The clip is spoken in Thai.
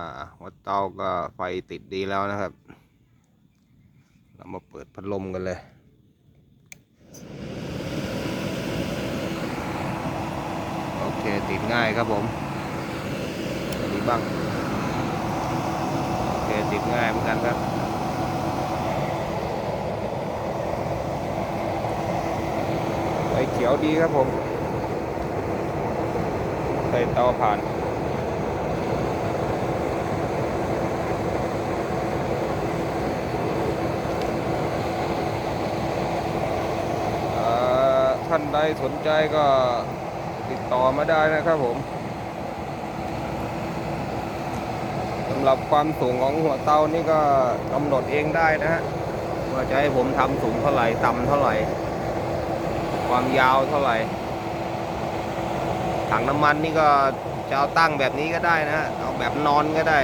อ่าหัวเตาก็ไฟติดดีแล้วนะครับ เรามาเปิดพัดลมกันเลย โอเคติดง่ายครับผมอันนี้บ้าง โอเคติดง่ายเหมือนกันครับไฟเขียวดีครับผมใส่เตาผ่าน เอ่อ ท่านใดสนใจก็ติดต่อมาได้นะครับผมสำหรับความสูงของหัวเตานี่ก็กำหนดเองได้นะฮะว่าจะให้ผมทำสูงเท่าไหร่ต่ำเท่าไหร่ ความยาวเท่าไหร่ ถังน้ำมันนี่ก็จะเอาตั้งแบบนี้ก็ได้นะฮะเอาแบบนอนก็ได้